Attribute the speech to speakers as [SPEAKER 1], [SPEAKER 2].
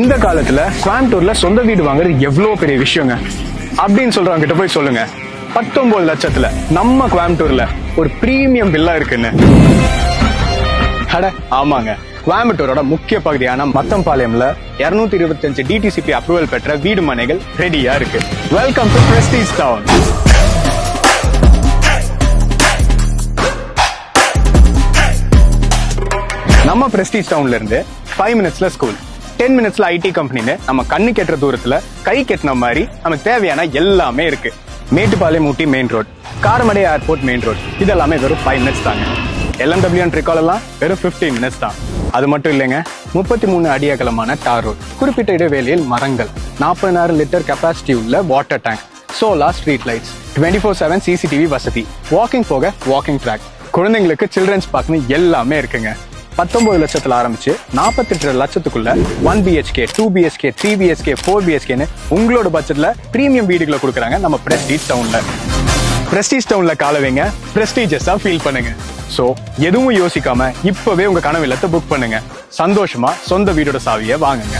[SPEAKER 1] இந்த காலத்துல கோயம்புத்தூர்ல சொந்த வீடு வாங்குறது எவ்வளவு பெரிய விஷயங்க? அப்படின்னு சொல்றவங்க கிட்ட போய் சொல்லுங்க. பத்தொன்பது லட்சத்துல நம்ம கோயம்புத்தூர்ல ஒரு பிரீமியம் வில்லா இருக்குன்னு. அட ஆமாங்க. கோயம்புத்தூரோட முக்கிய பகுதியான மத்தம்பாளையம்ல 225 இருபத்தஞ்சு டிடிசிபி அப்ரூவல் பெற்ற வீடு மனைகள் ரெடியா இருக்கு. வெல்கம் டு பிரஸ்டீஜ் டவுன் நம்ம பிரஸ்டீஜ் டவுன்ல இருந்து ஃபைவ் மினிட்ஸ்ல ஸ்கூல் டென் மினிட்ஸ்ல ஐடி கம்பெனின்னு நம்ம கண்ணு கெட்டுற தூரத்துல கை கெட்டின மாதிரி நமக்கு தேவையான எல்லாமே இருக்கு. Mettupalayam Ooty main road Karamadai airport main road இதெல்லாமே வெறும் ஃபைவ் மினிட்ஸ் தாங்க. எல்எம்டபிள்யூ அண்ட் ரிகால் எல்லாம் வெறும் 15 மினிட்ஸ் தான். அது மட்டும் இல்லைங்க முப்பத்தி மூணு அடி அகலமான டார் ரோட் குறிப்பிட்ட இடைவேளையில் மரங்கள் நாற்பதாயிரம் லிட்டர் கெப்பாசிட்டி உள்ள water tank solar street lights twenty four seven CCTV வசதி வாக்கிங் போக வாக்கிங் ட்ராக் குழந்தைங்களுக்கு சில்ட்ரன்ஸ் பார்க்னு எல்லாமே இருக்குங்க. பத்தொன்பது லட்சத்துல ஆரம்பிச்சு நாற்பத்தெட்டு லட்சத்துக்குள்ள one BHK two BHK three BHK four பிஹெச்கேன்னு உங்களோட பட்ஜெட்ல பிரீமியம் வீடுகளை கொடுக்குறாங்க நம்ம பிரஸ்டீஜ் டவுன்ல பிரஸ்டீஜ் டவுன்ல கால வைங்க பிரஸ்டீஜஸா ஃபீல் பண்ணுங்க. சோ எதுவும் யோசிக்காம இப்பவே உங்க கனவு இல்லத்தை புக் பண்ணுங்க. சந்தோஷமா சொந்த வீடோட சாவியை வாங்குங்க.